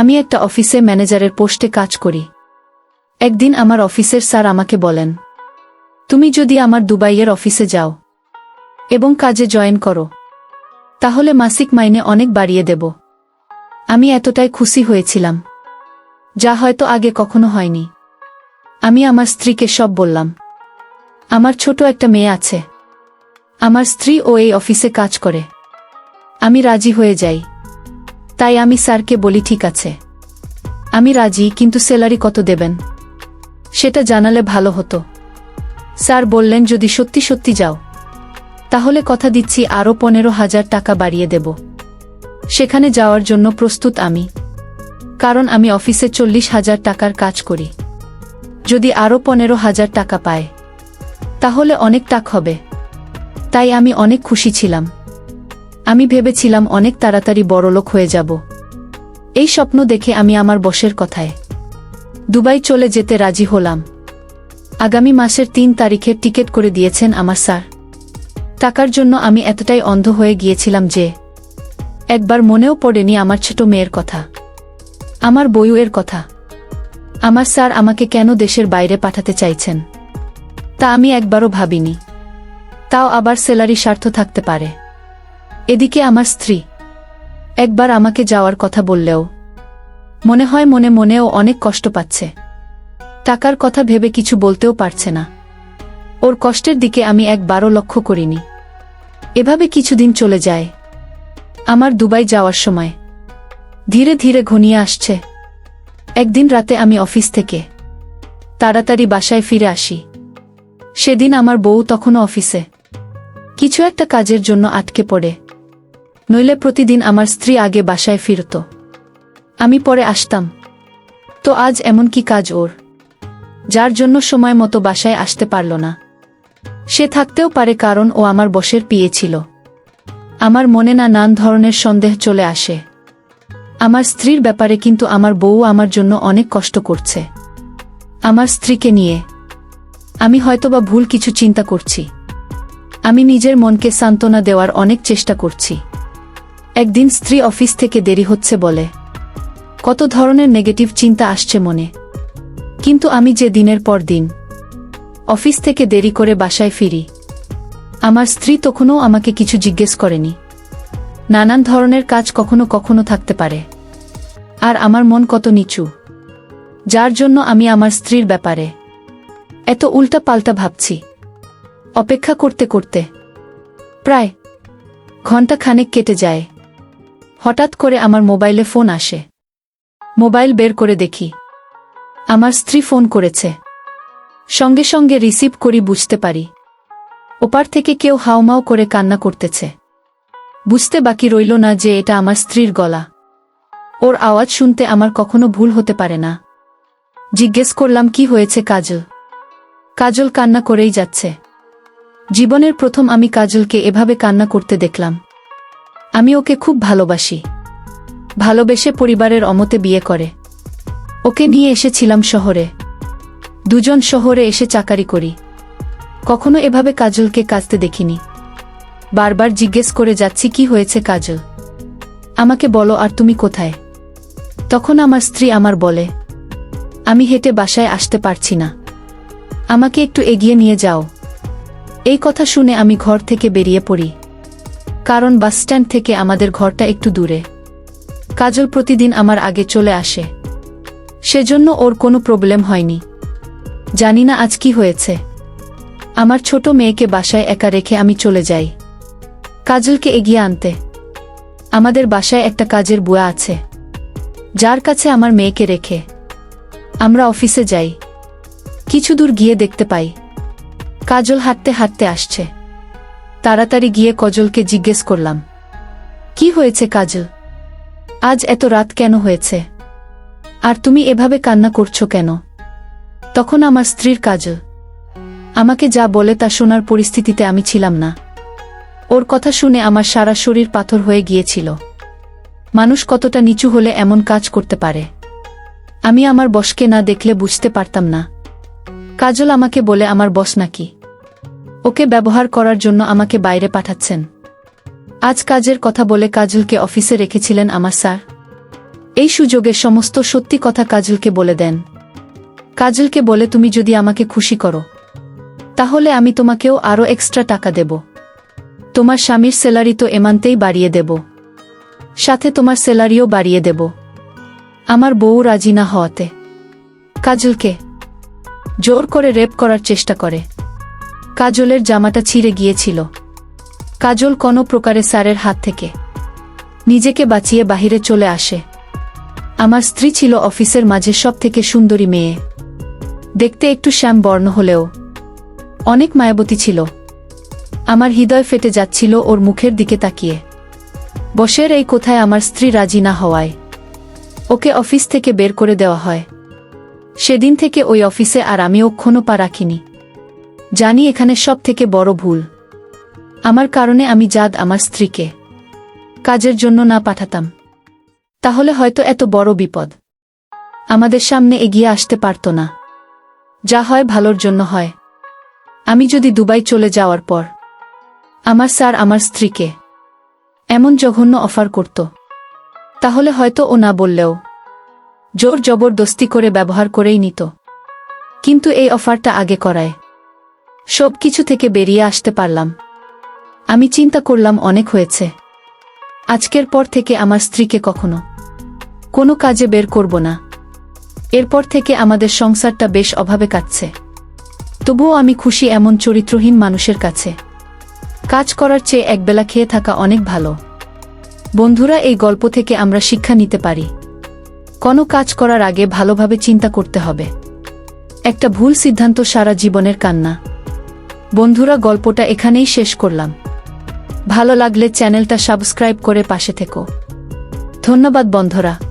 আমি একটা অফিসে ম্যানেজারের পোস্টে কাজ করি। একদিন আমার অফিসের স্যার আমাকে বলেন, তুমি যদি আমার দুবাইয়ের অফিসে যাও এবং কাজে জয়েন করো, তাহলে মাসিক মাইনে অনেক বাড়িয়ে দেব। আমি এতটাই খুশি হয়েছিলাম, যা হয়তো আগে কখনো হয়নি। আমি আমার স্ত্রীকে সব বললাম, আমার ছোট একটা মেয়ে আছে। আমার স্ত্রী ও এই অফিসে কাজ করে। আমি রাজি হয়ে যাই। তাই আমি স্যারকে বলি, ঠিক আছে। আমি রাজি, কিন্তু স্যালারি কত দেবেন? সেটা জানালে ভালো হতো। স্যার বললেন, যদি সত্যি সত্যি যাও, তাহলে কথা দিচ্ছি, আরও পনেরো হাজার টাকা বাড়িয়ে দেব। সেখানে যাওয়ার জন্য প্রস্তুত আমি, কারণ আমি অফিসে চল্লিশ হাজার টাকার কাজ করি। যদি আরও পনেরো হাজার টাকা পায়, তাহলে অনেক টাক হবে। তাই আমি অনেক খুশি ছিলাম। আমি ভেবেছিলাম অনেক তাড়াতাড়ি বড়লোক হয়ে যাব। এই স্বপ্ন দেখে আমি আমার বসের কথায় দুবাই চলে যেতে রাজি হলাম। আগামী মাসের তিন তারিখের টিকিট করে দিয়েছেন আমার স্যার। টাকার জন্য আমি এতটাই অন্ধ হয়ে গিয়েছিলাম যে একবার মনেও পড়েনি আমার ছোট মেয়ের কথা। আমার বইয়ের কথা। আমার স্যার আমাকে কেন দেশের বাইরে পাঠাতে চাইছেন? তা আমি একবারও ভাবিনি। তাও আবার স্যালারি স্বার্থ থাকতে পারে। এদিকে আমার স্ত্রী। একবার আমাকে যাওয়ার কথা বললেও, মনে হয় মনে মনেও অনেক কষ্ট পাচ্ছে। টাকার কথা ভেবে কিছু বলতেও পারছে না। ওর কষ্টের দিকে আমি একবারও লক্ষ্য করিনি। এভাবে কিছুদিন চলে যায়। আমার দুবাই যাওয়ার সময়। ধীরে ধীরে ঘনিয়ে আসছে। একদিন রাতে আমি অফিস থেকে তাড়াতাড়ি বাসায় ফিরে আসি। সেদিন আমার বউ তখনও অফিসে। কিছু একটা কাজের জন্য আটকে পড়ে। নইলে প্রতিদিন আমার স্ত্রী আগে বাসায় ফিরত। আমি পরে আসতাম। তো আজ এমন কি কাজ ওর? যার জন্য সময় মতো বাসায় আসতে পারল না। সে থাকতেও পারে কারণ ও আমার বসের পিয়ে ছিল। আমার মনে না নান ধরনের সন্দেহ চলে আসে। আমার স্ত্রীর ব্যাপারে কিন্তু আমার বউ আমার জন্য অনেক কষ্ট করছে। আমার স্ত্রীকে নিয়ে। আমি হয়তোবা ভুল কিছু চিন্তা করছি। আমি নিজের মনকে সান্ত্বনা দেওয়ার অনেক চেষ্টা করছি। একদিন স্ত্রী অফিস থেকে দেরি হচ্ছে বলে। কত ধরনের নেগেটিভ চিন্তা আসছে মনে। কিন্তু আমি যে দিনের পর দিন অফিস থেকে দেরি করে বাসায় ফিরি, আমার স্ত্রী তখনও আমাকে কিছু জিজ্ঞেস করেনি। নানান ধরনের কাজ কখনো কখনো থাকতে পারে। আর আমার মন কত নিচু, যার জন্য আমি আমার স্ত্রীর ব্যাপারে এত উল্টা পাল্টা ভাবছি। অপেক্ষা করতে করতে প্রায় ঘণ্টা খানেক কেটে যায়। হঠাৎ করে আমার মোবাইলে ফোন আসে। মোবাইল বের করে দেখি। আমার স্ত্রী ফোন করেছে। সঙ্গে সঙ্গে রিসিভ করি বুঝতে পারি। ওপার থেকে কেউ হাউমাউ করে কান্না করতেছে। বুঝতে বাকি রইল না যে এটা আমার স্ত্রীর গলা। ওর আওয়াজ শুনতে আমার কখনো ভুল হতে পারে না। জিজ্ঞেস করলাম, কি হয়েছে কাজল? কাজল কান্না করেই যাচ্ছে। জীবনের প্রথম আমি কাজলকে এভাবে কান্না করতে দেখলাম। আমি ওকে খুব ভালোবাসি। ভালোবেসে পরিবারের অমতে বিয়ে করে। ওকে নিয়ে এসেছিলাম শহরে। দুজন শহরে এসে চাকারি করি। কখনো এভাবে কাজলকে কাজতে দেখিনি। বারবার জিজ্ঞেস করে যাচ্ছি, কি হয়েছে কাজল? আমাকে বলো, আর তুমি কোথায়? তখন আমার স্ত্রী আমার বলে, আমি হেঁটে বাসায় আসতে পারছি না। আমাকে একটু এগিয়ে নিয়ে যাও। এই কথা শুনে আমি ঘর থেকে বেরিয়ে পড়ি। কারণ বাসস্ট্যান্ড থেকে আমাদের ঘরটা একটু দূরে। কাজল প্রতিদিন আমার আগে চলে আসে। সেজন্য ওর কোনো প্রবলেম হয়নি। জানি না আজ কি হয়েছে। আমার ছোট মেয়েকে বাসায় একা রেখে আমি চলে যাই। কাজলকে এগিয়ে আনতে। আমাদের বাসায় একটা কাজের বুয়া আছে। যার কাছে আমার মেয়েকে রেখে। আমরা অফিসে যাই। কিছু দূর গিয়ে দেখতে পাই। কাজল হাঁটতে হাঁটতে আসছে। তাড়াতাড়ি গিয়ে কজলকে জিজ্ঞেস করলাম, কি হয়েছে কাজল? আজ এত রাত কেন হয়েছে? আর তুমি এভাবে কান্না করছ কেন? তখন আমার স্ত্রীর কাজল, আমাকে যা বলে তা শোনার পরিস্থিতিতে আমি ছিলাম না। ওর কথা শুনে আমার সারা শরীর পাথর হয়ে গিয়েছিল। মানুষ কতটা নিচু হলে এমন কাজ করতে পারে? আমি আমার বসকে না দেখলে বুঝতে পারতাম না। কাজল আমাকে বলে, আমার বস নাকি? ওকে ব্যবহার করার জন্য আমাকে বাইরে পাঠাচ্ছেন। আজ কাজের কথা বলে কাজলকে অফিসে রেখেছিলেন আমার স্যার। এই সুযোগে সমস্ত সত্যি কথা কাজলকে বলে দেন। কাজলকে বলে, তুমি যদি আমাকে খুশি করো, তাহলে আমি তোমাকেও আরও এক্সট্রা টাকা দেব। তোমার স্বামীর স্যালারি তো এমান্তেই বাড়িয়ে দেব। সাথে তোমার স্যালারিও বাড়িয়ে দেব। আমার বউ রাজি না হওয়াতে। কাজলকে জোর করে রেপ করার চেষ্টা করে। কাজলের জামাটা ছিঁড়ে গিয়েছিল। কাজল কোনো প্রকারে স্যারের হাত থেকে নিজেকে বাঁচিয়ে বাহিরে চলে আসে। আমার স্ত্রী ছিল অফিসের মাঝে সব থেকে সুন্দরী মেয়ে। দেখতে একটু শ্যাম বর্ণ হলেও অনেক মায়াবতী ছিল। আমার হৃদয় ফেটে যাচ্ছিল ওর মুখের দিকে তাকিয়ে। বসের এই কোথায় আমার স্ত্রী রাজি না হওয়ায়। ওকে অফিস থেকে বের করে দেওয়া হয়। সেদিন থেকে ওই অফিসে আর আমি অক্ষণও পা রাখিনি। জানি এখানে সব থেকে বড় ভুল। আমার কারণে আমি জাদ আমার স্ত্রীকে কাজের জন্য না পাঠাতাম। তাহলে হয়তো এত বড় বিপদ। আমাদের সামনে এগিয়ে আসতে পারত না। যা হয় ভালোর জন্য হয়। আমি যদি দুবাই চলে যাওয়ার পর আমার স্যার আমার স্ত্রীকে এমন জঘন্য অফার করত, তাহলে হয়তো ও না বললেও জোর জবরদস্তি করে ব্যবহার করেই নিত। কিন্তু এই অফারটা আগে করায়। সব কিছু থেকে বেরিয়ে আসতে পারলাম। আমি চিন্তা করলাম অনেক হয়েছে। আজকের পর থেকে আমার স্ত্রীকে কখনো কোনো কাজে বের করব না। এরপর থেকে আমাদের সংসারটা বেশ অভাবে কাটছে। তবুও আমি খুশি এমন চরিত্রহীন মানুষের কাছে। কাজ করার চেয়ে একবেলা খেয়ে থাকা অনেক ভালো। বন্ধুরা, এই গল্প থেকে আমরা শিক্ষা নিতে পারি। কোনো কাজ করার আগে ভালোভাবে চিন্তা করতে হবে। একটা ভুল সিদ্ধান্ত সারা জীবনের কান্না। বন্ধুরা গল্পটা এখানেই শেষ করলাম। ভালো লাগলে চ্যানেলটা সাবস্ক্রাইব করে পাশে থেকো। ধন্যবাদ বন্ধুরা।